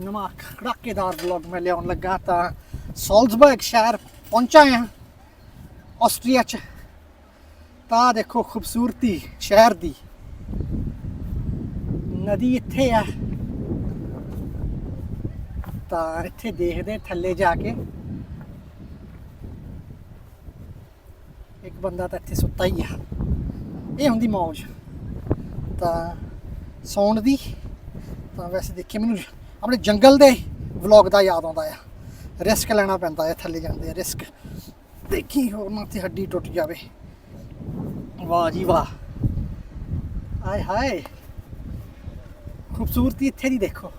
ਨਵਾਂ ਖੜਾਕੇਦਾਰ ਵਲੌਗ ਮੈਂ ਲਿਆਉਣ ਲੱਗਾ ਤਾਂ ਸੋਲਜ਼ਬਰਗ ਸ਼ਹਿਰ ਪਹੁੰਚਾ ਹਾਂ। ਆਸਟਰੀਆ ਚ। ਤਾਂ ਦੇਖੋ ਖੂਬਸੂਰਤੀ ਸ਼ਹਿਰ ਦੀ। ਨਦੀ ਇੱਥੇ ਆ। ਤਾਂ ਇੱਥੇ ਦੇਖਦੇ ਥੱਲੇ ਜਾ ਕੇ। ਇੱਕ ਬੰਦਾ ਤਾਂ ਇੱਥੇ ਸੁੱਤਾ ਹੀ ਆ। ਇਹ ਹੁੰਦੀ ਮੌਜ। ਤਾਂ ਸੌਣ ਦੀ। ਤਾਂ ਵੈਸੇ ਦੇਖੇ ਮੈਨੂੰ ਆਪਣੇ ਜੰਗਲ ਦੇ ਵਲੌਗ ਦਾ ਯਾਦ ਆਉਂਦਾ ਆ। ਰਿਸਕ ਲੈਣਾ ਪੈਂਦਾ ਹੈ ਥੱਲੇ ਜਾਂਦੇ ਰਿਸਕ ਦੇਖੀ ਹੋਰ ਨਾ ਤੇ ਹੱਡੀ ਟੁੱਟ ਜਾਵੇ। ਵਾਹ ਜੀ ਵਾਹ। ਆਏ ਹਾਏ। ਖੂਬਸੂਰਤੀ ਇੱਥੇ ਦੀ ਦੇਖੋ।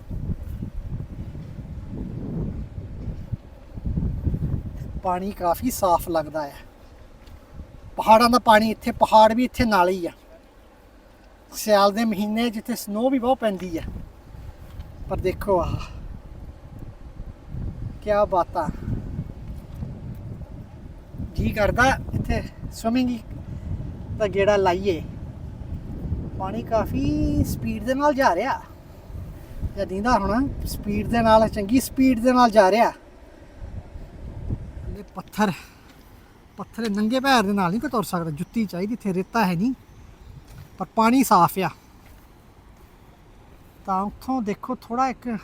ਪਾਣੀ ਕਾਫੀ ਸਾਫ਼ ਲੱਗਦਾ ਹੈ ਪਹਾੜਾਂ ਦਾ ਪਾਣੀ ਇੱਥੇ, ਪਹਾੜ ਵੀ ਇੱਥੇ ਨਾਲ ਹੀ ਆ। ਸਿਆਲ ਦੇ ਮਹੀਨੇ ਜਿੱਥੇ ਸਨੋ ਵੀ ਬਹੁਤ ਪੈਂਦੀ ਆ। ਪਰ ਦੇਖੋ ਆਹ। ਕੀ ਬਾਤਾਂ ਜੀ ਕਰਦਾ ਇੱਥੇ ਸਵਿਮਿੰਗ ਦਾ ਗੇੜਾ ਲਾਈਏ। ਪਾਣੀ ਕਾਫੀ ਸਪੀਡ ਦੇ ਨਾਲ ਜਾ ਰਿਹਾ। ਜਾਂ ਦੀਂਦਾ ਹੁਣ ਸਪੀਡ ਦੇ ਨਾਲ, ਚੰਗੀ ਸਪੀਡ ਦੇ ਨਾਲ ਜਾ ਰਿਹਾ। ਇਹ ਪੱਥਰ ਪੱਥਰ ਨੰਗੇ ਪੈਰ ਦੇ ਨਾਲ ਨਹੀਂ ਕੋਈ ਤੁਰ ਸਕਦਾ। ਜੁੱਤੀ ਚਾਹੀਦੀ, ਇੱਥੇ ਰੇਤਾ ਹੈ ਨਹੀਂ। ਪਰ ਪਾਣੀ ਸਾਫ਼ ਆ। ਤਾਂ ਉੱਥੋਂ ਦੇਖੋ ਥੋੜਾ ਇੱਕ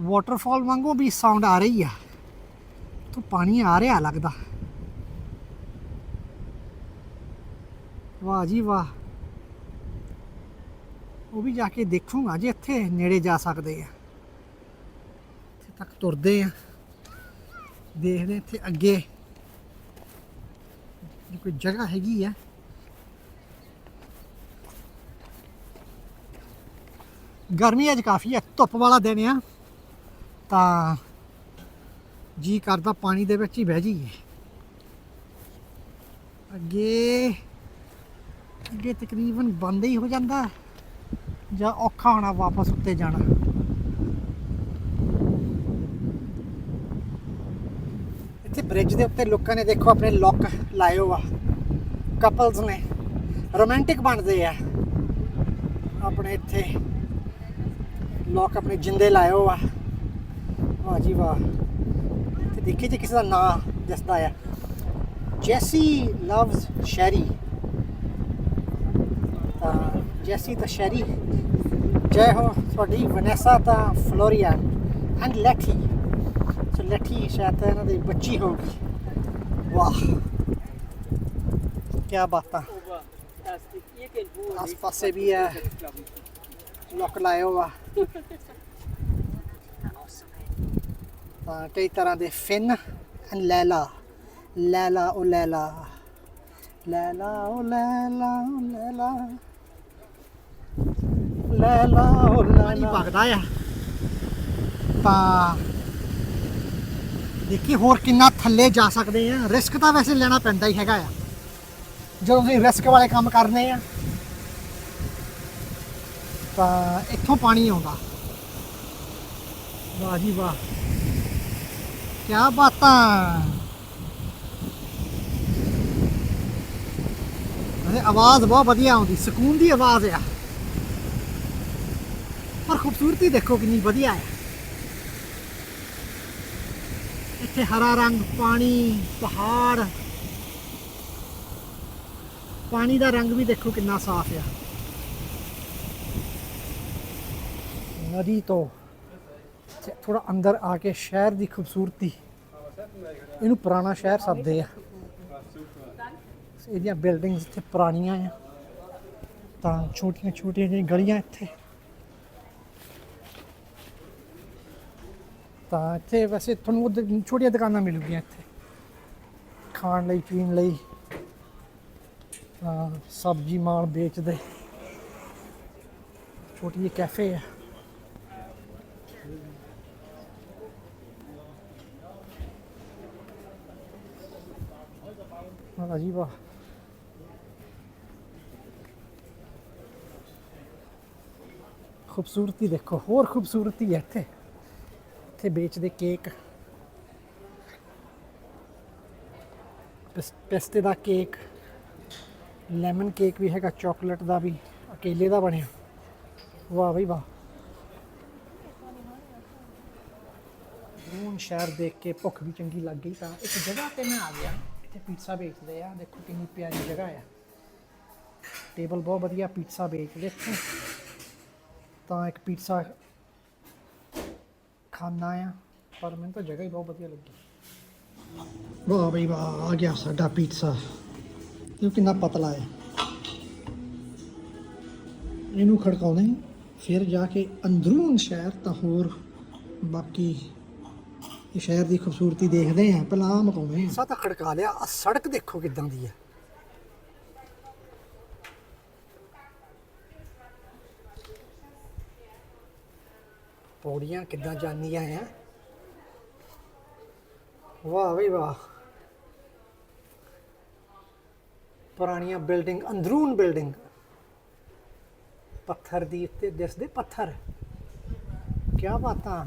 ਵਾਟਰਫਾਲ ਵਾਂਗੂ ਵੀ ਸਾਊਂਡ ਆ ਰਹੀ ਆ। ਤੋਂ ਪਾਣੀ ਆ ਰਿਹਾ ਲੱਗਦਾ। ਵਾਹ ਜੀ ਵਾਹ। ਉਹ ਵੀ ਜਾ ਕੇ ਦੇਖੂਗਾ ਜੇ ਇੱਥੇ ਨੇੜੇ ਜਾ ਸਕਦੇ ਆ। ਇੱਥੇ ਤੱਕ ਤੁਰਦੇ ਆ। ਦੇਖਦੇ ਇੱਥੇ ਅੱਗੇ। ਕੋਈ ਜਗ੍ਹਾ ਹੈਗੀ ਆ? ਗਰਮੀ ਅੱਜ ਕਾਫੀ ਹੈ ਧੁੱਪ ਵਾਲਾ ਦਿਨ ਆ। ਤਾਂ ਜੀ ਕਰਦਾ ਪਾਣੀ ਦੇ ਵਿੱਚ ਹੀ ਬਹਿ ਜਾਈਏ। ਅੱਗੇ ਅੱਗੇ ਤਕਰੀਬਨ ਬੰਦ ਹੀ ਹੋ ਜਾਂਦਾ, ਜਾਂ ਔਖਾ ਹੋਣਾ ਵਾਪਸ ਉੱਤੇ ਜਾਣਾ। ਇੱਥੇ ਬ੍ਰਿਜ ਦੇ ਉੱਤੇ ਲੋਕਾਂ ਨੇ ਦੇਖੋ ਆਪਣੇ ਲੋਕ ਲਾਏ ਹੋ ਕਪਲਸ ਨੇ ਰੋਮਾਂਟਿਕ ਬਣਦੇ ਆ। ਆਪਣੇ ਇੱਥੇ ਲੋਕ ਆਪਣੇ ਜਿੰਦੇ ਹੋ ਆ। ਵਾਹ ਜੀ ਵਾਹ। ਤੇ ਦੇਖੀ ਜੇ ਕਿਸੇ ਦਾ ਨਾਂ ਦੱਸਦਾ ਆ। ਜੈਸੀ ਲਵਸ ਸ਼ੈਰੀ। ਤਾਂ ਜੈਸੀ ਤਾਂ ਸ਼ੈਰੀ। ਜੈ ਹੋ ਤੁਹਾਡੀ ਵਨੈਸਾ ਤਾਂ ਫਲੋਰੀਆ। ਐਂਡ ਲੈਠੀ ਸੋ ਲੈਠੀ ਸ਼ਾਇਦ ਤਾਂ ਇਹਨਾਂ ਦੀ ਬੱਚੀ ਹੋਊਗੀ। ਵਾਹ। ਕੀ ਬਾਤਾਂ ਆਸ ਪਾਸੇ ਵੀ ਹੈ ਲੋਕ ਲਾਏ ਹੋਆ ਤਾਂ ਕਈ ਤਰ੍ਹਾਂ ਦੇ ਫਿਨ ਲੈਲਾ। ਲੈਲਾ ਉਹ ਲੈਲਾ। ਲੈਲਾ ਉਹ ਲੈਲਾ ਉਹ ਲੈਲਾ। ਲੈਲਾ ਉਹ ਲੈਲਾ। ਵਗਦਾ ਆ। ਤਾਂ ਦੇਖੀ ਹੋਰ ਕਿੰਨਾ ਥੱਲੇ ਜਾ ਸਕਦੇ ਆ। ਰਿਸਕ ਤਾਂ ਵੈਸੇ ਲੈਣਾ ਪੈਂਦਾ ਹੀ ਹੈਗਾ ਆ। ਜਦੋਂ ਤੁਸੀਂ ਰਿਸਕ ਵਾਲੇ ਕੰਮ ਕਰਨੇ ਆ ਤਾਂ ਇੱਥੋਂ ਪਾਣੀ ਆਉਂਦਾ। ਵਾਹ ਜੀ ਵਾਹ। ਕੀ ਬਾਤਾਂ। ਅਰੇ ਆਵਾਜ਼ ਬਹੁਤ ਵਧੀਆ ਆਉਂਦੀ, ਸਕੂਨ ਦੀ ਆਵਾਜ਼ ਆ। ਪਰ ਖੂਬਸੂਰਤੀ ਦੇਖੋ ਕਿੰਨੀ ਵਧੀਆ ਹੈ ਇੱਥੇ ਹਰਾ ਰੰਗ, ਪਾਣੀ, ਪਹਾੜ। ਪਾਣੀ ਦਾ ਰੰਗ ਵੀ ਦੇਖੋ ਕਿੰਨਾ ਸਾਫ਼ ਆ। ਨਦੀ ਤੋਂ ਥੋੜਾ ਅੰਦਰ ਆ ਕੇ ਸ਼ਹਿਰ ਦੀ ਖੂਬਸੂਰਤੀ, ਇਹਨੂੰ ਪੁਰਾਣਾ ਸ਼ਹਿਰ ਸੱਦਦੇ ਆ। ਇਹਦੀਆਂ ਬਿਲਡਿੰਗਸ ਇੱਥੇ ਪੁਰਾਣੀਆਂ ਆ। ਤਾਂ ਛੋਟੀਆਂ ਛੋਟੀਆਂ ਜਿਹੜੀਆਂ ਗਲੀਆਂ ਇੱਥੇ। ਤਾਂ ਇੱਥੇ ਵੈਸੇ ਤੁਹਾਨੂੰ ਉੱਧਰ ਛੋਟੀਆਂ ਦੁਕਾਨਾਂ ਮਿਲੂਗੀਆਂ ਇੱਥੇ। ਖਾਣ ਲਈ, ਪੀਣ ਲਈ। ਸਬਜ਼ੀ ਮਾਲ ਵੇਚਦੇ। ਛੋਟੀ ਜਿਹੀ ਕੈਫੇ ਆ। ਵਾਹ ਜੀ ਵਾਹ ਖੂਬਸੂਰਤੀ ਦੇਖੋ ਹੋਰ ਖੂਬਸੂਰਤੀ ਹੈ ਇੱਥੇ ਇੱਥੇ ਵੇਚਦੇ ਕੇਕ ਪਿਸ- ਪਿਸਤੇ ਦਾ ਕੇਕ ਲੈਮਨ ਕੇਕ ਵੀ ਹੈਗਾ ਚਾਕਲੇਟ ਦਾ ਵੀ ਅਕੇਲੇ ਦਾ ਬਣਿਆ ਵਾਹ ਬਈ ਵਾਹ ਅੰਦਰੂਨ ਸ਼ਹਿਰ ਦੇਖ ਕੇ ਭੁੱਖ ਵੀ ਚੰਗੀ ਲੱਗ ਗਈ ਤਾਂ ਇੱਕ ਜਗ੍ਹਾ ਤੇ ਮੈਂ ਆ ਗਿਆ, ਇੱਥੇ ਪੀਜ਼ਾ ਵੇਚਦੇ ਆ। ਦੇਖੋ ਕਿੰਨੀ ਪਿਆਰੀ ਜਗ੍ਹਾ ਆ। ਟੇਬਲ ਬਹੁਤ ਵਧੀਆ ਪੀਜ਼ਾ ਵੇਚਦੇ ਇੱਥੇ। ਤਾਂ ਇੱਕ ਪੀਜ਼ਾ ਖਾਣਾ ਆ, ਪਰ ਮੈਨੂੰ ਤਾਂ ਜਗ੍ਹਾ ਹੀ ਬਹੁਤ ਵਧੀਆ ਲੱਗੀ। ਵਾਹ ਬਈ ਵਾਹ, ਆ ਗਿਆ ਸਾਡਾ ਪੀਜ਼ਾ ਇਹ ਕਿੰਨਾ ਪਤਲਾ ਹੈ। ਇਹਨੂੰ ਖੜਕਾਉਣਾ ਹੈ। ਫਿਰ ਜਾ ਕੇ ਅੰਦਰੂਨ ਸ਼ਹਿਰ ਤਾਂ ਹੋਰ ਬਾਕੀ ਇਹ ਸ਼ਹਿਰ ਦੀ ਖੂਬਸੂਰਤੀ ਦੇਖਦੇ ਆ ਪਹਿਲਾਂ ਆਹ ਮਕਾਉਣੇ ਆ ਤਾਂ ਖੜਕਾ ਲਿਆ ਆ ਸੜਕ ਦੇਖੋ ਕਿਦਾਂ ਦੀ ਹੈ। ਪੌੜੀਆਂ ਕਿੱਦਾਂ ਜਾਂਦੀਆਂ ਆ ਵਾਹ ਬਈ ਵਾਹ। ਪੁਰਾਣੀਆਂ ਬਿਲਡਿੰਗ, ਅੰਦਰੂਨ ਬਿਲਡਿੰਗ। ਪੱਥਰ ਦੀ ਉੱਤੇ ਦਿਸਦੇ ਪੱਥਰ। ਕੀ ਬਾਤਾਂ।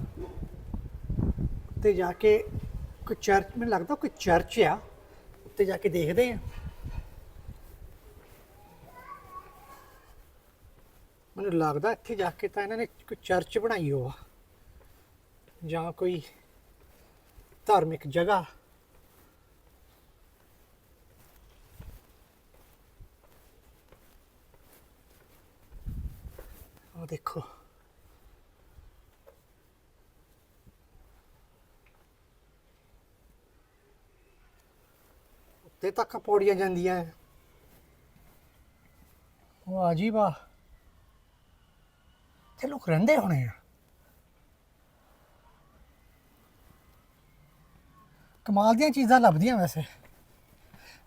ਉੱਤੇ ਜਾ ਕੇ ਕੋਈ ਚਰਚ, ਮੈਨੂੰ ਲੱਗਦਾ ਕੋਈ ਚਰਚ ਆ, ਉੱਤੇ ਜਾ ਕੇ ਦੇਖਦੇ ਆ। ਮੈਨੂੰ ਲੱਗਦਾ ਇੱਥੇ ਜਾ ਕੇ ਤਾਂ ਇਹਨਾਂ ਨੇ ਕੋਈ ਚਰਚ ਬਣਾਈ ਹੋਆ, ਜਾਂ ਕੋਈ ਧਾਰਮਿਕ ਜਗ੍ਹਾ। ਉਹ ਦੇਖੋ। ਉੱਤੇ ਤੱਕ ਪੌੜੀਆਂ ਜਾਂਦੀਆਂ ਹੈ ਵਾਹ ਜੀ ਵਾਹ ਤੇ ਲੋਕ ਰਹਿੰਦੇ ਹੋਣੇ ਆ। ਕਮਾਲ ਦੀਆਂ ਚੀਜ਼ਾਂ ਲੱਭਦੀਆਂ ਵੈਸੇ।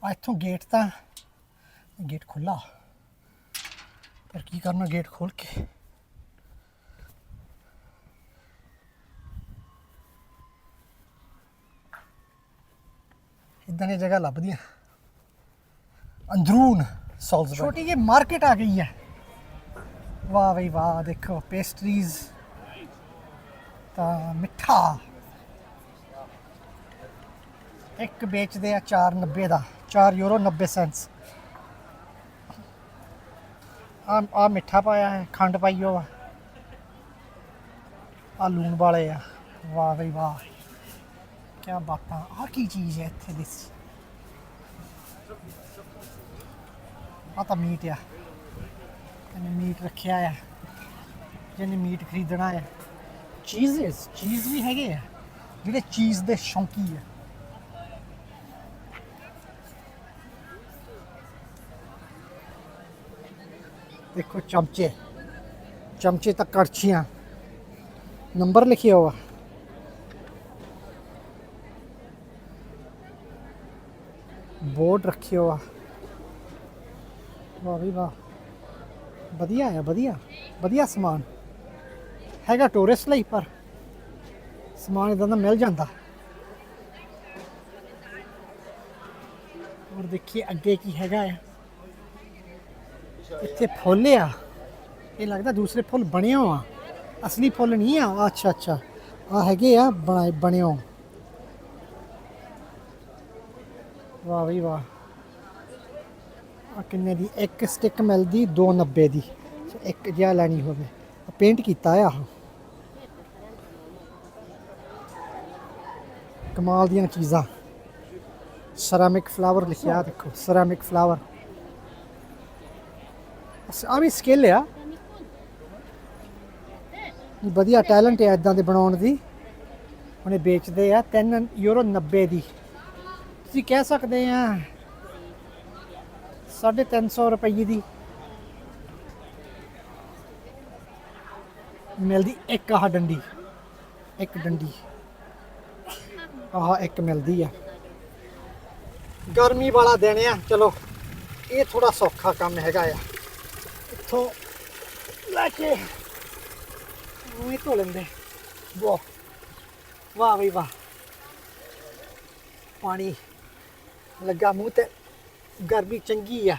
ਆ ਇੱਥੋਂ ਗੇਟ ਤਾਂ ਗੇਟ ਖੁੱਲਾ ਪਰ ਕੀ ਕਰਨਾ ਗੇਟ ਖੋਲ ਕੇ? ਇਦਾਂ ਦੀ ਜਗ੍ਹਾ ਲੱਭਦੀਆਂ? ਅੰਦਰੂਨ ਸੌਲਜ਼ਬਰਗ ਛੋਟੀ ਜਿਹੀ ਮਾਰਕੀਟ ਆ ਗਈ ਹੈ। ਵਾਹ ਬਈ ਵਾਹ, ਦੇਖੋ ਪੇਸਟਰੀਜ਼ ਤਾਂ ਮਿੱਠਾ। ਇੱਕ ਵੇਚਦੇ ਆ 4.90 ਦਾ 4 ਯੂਰੋ 90 ਸੈਂਟਸ ਆ ਆ ਮਿੱਠਾ ਪਾਇਆ ਹੈ, ਖੰਡ ਪਾਈ ਹੋ ਆ। ਲੂਣ ਵਾਲੇ ਆ। ਵਾਹ ਬਈ ਵਾਹ। ਕੀ ਬਾਤਾਂ ਆ ਕੀ ਚੀਜ਼ ਹੈ ਇੱਥੇ ਦਿਸ? ਆ ਤਾਂ ਮੀਟ ਆ। ਇਹਨੇ ਮੀਟ ਰੱਖਿਆ ਆ। ਜਿਹਨੇ ਮੀਟ ਖਰੀਦਣਾ ਹੈ ਚੀਜ਼ਸ, ਚੀਜ਼ ਵੀ ਹੈਗੇ ਆ। ਜਿਹੜੇ ਚੀਜ਼ ਦੇ ਸ਼ੌਂਕੀ ਆ। ਦੇਖੋ ਚਮਚੇ। ਚਮਚੇ ਤਾਂ ਕੜਛੀਆਂ। ਨੰਬਰ ਲਿਖਿਆ ਹੋਆ। ਬੋਰਡ ਰੱਖਿਆ ਹੋਆ ਵਾਹ ਵੀ ਵਾਹ। ਵਧੀਆ ਹੈ ਵਧੀਆ। ਵਧੀਆ ਸਮਾਨ। ਹੈਗਾ ਟੂਰਿਸਟ ਲਈ, ਪਰ ਸਮਾਨ ਇਦਾਂ ਦਾ ਮਿਲ ਜਾਂਦਾ। ਔਰ ਦੇਖੀਏ ਅੱਗੇ ਕੀ ਹੈਗਾ ਆ। ਇੱਥੇ ਫੁੱਲ ਆ। ਇਹ ਲੱਗਦਾ ਦੂਸਰੇ ਫੁੱਲ ਬਣੇ ਹੋ ਆ। ਅਸਲੀ ਫੁੱਲ ਨਹੀਂ ਆ। ਆਹ ਅੱਛਾ ਅੱਛਾ। ਆ ਹੈਗੇ ਆ, ਬਣਾਏ, ਬਣਿਓ। ਵਾਹ ਵੀ ਵਾਹ। ਆ ਕਿੰਨੇ ਦੀ ਇੱਕ ਸਟਿਕ ਮਿਲਦੀ 290 ਦੀ। ਸੋ ਇੱਕ ਜਿਹਾ ਲੈਣੀ ਹੋਵੇ। ਪੇਂਟ ਕੀਤਾ ਆ ਕਮਾਲ ਦੀਆਂ ਚੀਜ਼ਾਂ। ਸੈਰਾਮਿਕ ਫਲਾਵਰ ਲਿਖਿਆ ਦੇਖੋ ਸੈਰਾਮਿਕ ਫਲਾਵਰ ਆ ਵੀ ਸਕਿੱਲ ਆ। ਵਧੀਆ ਟੈਲੈਂਟ ਹੈ ਇਦਾਂ ਦੇ ਬਣਾਉਣ ਦੀ। ਉਹਨੇ ਵੇਚਦੇ ਆ 3 ਯੂਰੋ 90 ਦੀ। ਤੁਸੀਂ ਕਹਿ ਸਕਦੇ ਆ 350 ਰੁਪਏ ਦੀ ਮਿਲਦੀ ਇੱਕ ਆਹ ਡੰਡੀ, ਇੱਕ ਡੰਡੀ। ਆਹ ਇੱਕ ਮਿਲਦੀ ਆ। ਗਰਮੀ ਵਾਲਾ ਦਿਨ ਆ, ਚਲੋ, ਇਹ ਥੋੜਾ ਸੌਖਾ ਕੰਮ ਹੈਗਾ ਆ। ਇੱਥੋਂ ਲੈ ਕੇ ਮੂੰਹ ਹੀ ਧੋ ਲੈਂਦੇ। ਵਾਹ ਵਾਹ ਵੀ ਵਾਹ। ਪਾਣੀ ਲੱਗਾ ਮੂੰਹ ਤੇ। ਗਰਮੀ ਚੰਗੀ ਆ,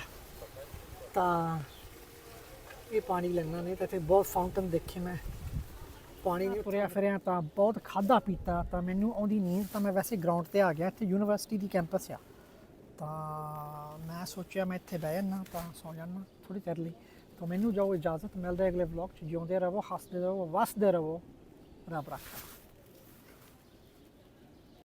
ਤਾਂ ਇਹ ਪਾਣੀ ਲੈਣਾ ਨਹੀਂ, ਤਾਂ ਇੱਥੇ ਬਹੁਤ ਫਾਊਂਟਨ ਦੇਖੇ ਮੈਂ। ਪਾਣੀ ਨਹੀਂ ਤੁਰਿਆ ਫਿਰਿਆ ਤਾਂ ਬਹੁਤ ਖਾਦਾ ਪੀਤਾ, ਤਾਂ ਮੈਨੂੰ ਆਉਂਦੀ ਨੀਂਦ, ਤਾਂ ਮੈਂ ਵੈਸੇ ਗਰਾਊਂਡ ਤੇ ਆ ਗਿਆ, ਇੱਥੇ ਯੂਨੀਵਰਸਿਟੀ ਦੀ ਕੈਂਪਸ ਆ। ਤਾਂ ਮੈਂ ਸੋਚਿਆ ਮੈਂ ਇੱਥੇ ਬਹਿ ਜਾਣਾ ਤਾਂ ਸੌ ਜਾਣਾ ਥੋੜੀ ਦੇਰ ਲਈ। ਤਾਂ ਮੈਨੂੰ ਜਾਓ ਇਜਾਜ਼ਤ ਮਿਲਦਾ ਹੈ ਅਗਲੇ ਵਲੌਗ 'ਚ, ਜਿਉਂਦੇ ਰਹੋ, ਹੱਸਦੇ ਰਹੋ, ਵਸਦੇ ਰਹੋ, ਰੱਬ ਰੱਖਾ।